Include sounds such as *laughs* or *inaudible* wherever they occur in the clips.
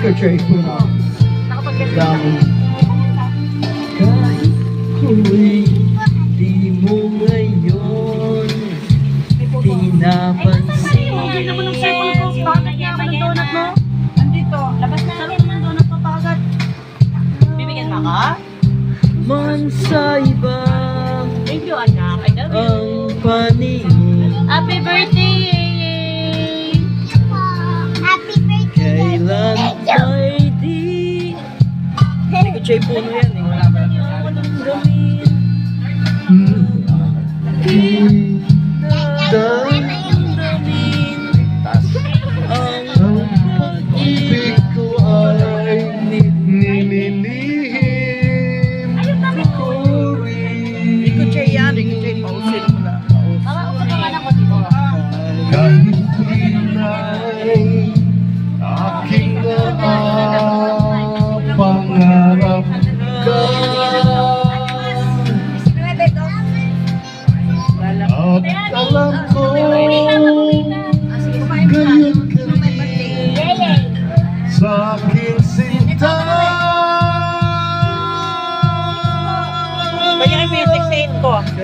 Ikaw, Chay, kung Nakapag-ganda. dami. Kahit ko'y di mo ngayon pinapansin. Hindi naman ng cellphone ko. Bakit niya ako ng donut mo? Andito. Labas na natin ng donut mo pagkat. Bibigyan mo ako? Man sa iba Thank you, anak. I love you. ang paningin Happy birthday! Ikaw, Chay, puno yan eh. Gamin Damdamin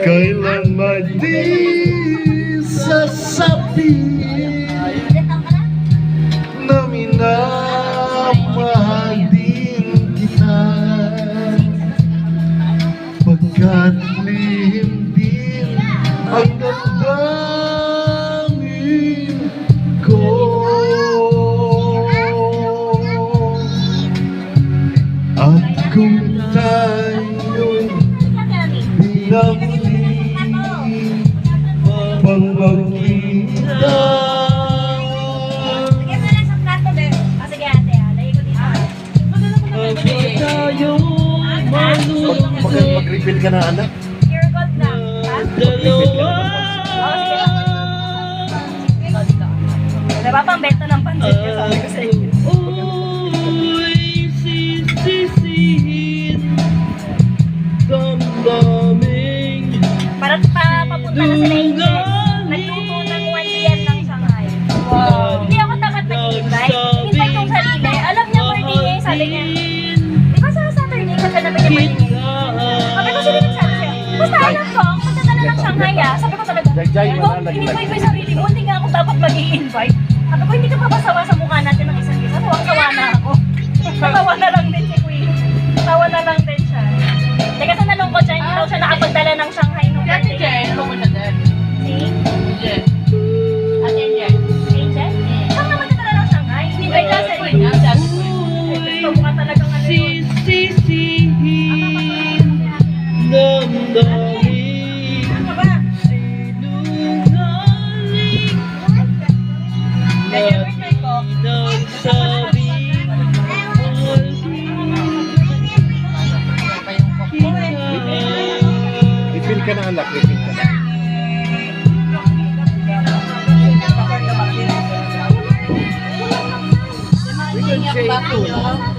Kailanman di sasabihin na minamahal din kita. Pagkat lihim din ang damdamin ko. At kung tayo'y pinamuli pang magkita Pag tayo malulog Mag-refill ka na anak Dalawa Napapambenta ng pansit ko sabi ko sa inyo. Uy, sisisihin Para pa, papunta na sila Angel. Nagluto ng 1 p.m. ng Shanghai. Hindi ako dapat nag-invite. Invite yung sarili. Alam niya, birthday niya. Sabi niya, di ba sa Saturday, kaganabi niya birthday niya? Sabi ko, sino nagsabi sa'yo? Basta alam ko, punta na ng Shanghai ah. Sabi ko talaga, lagi in-invite mo yung sarili mo, hindi nga ako dapat mag-i-invite. Sabi ko, hindi ka papasawa sa mukha natin ng isang isa. Tuwang-tawa na ako. *laughs* Natawa na lang ka na anak, refill ka na Chay, puno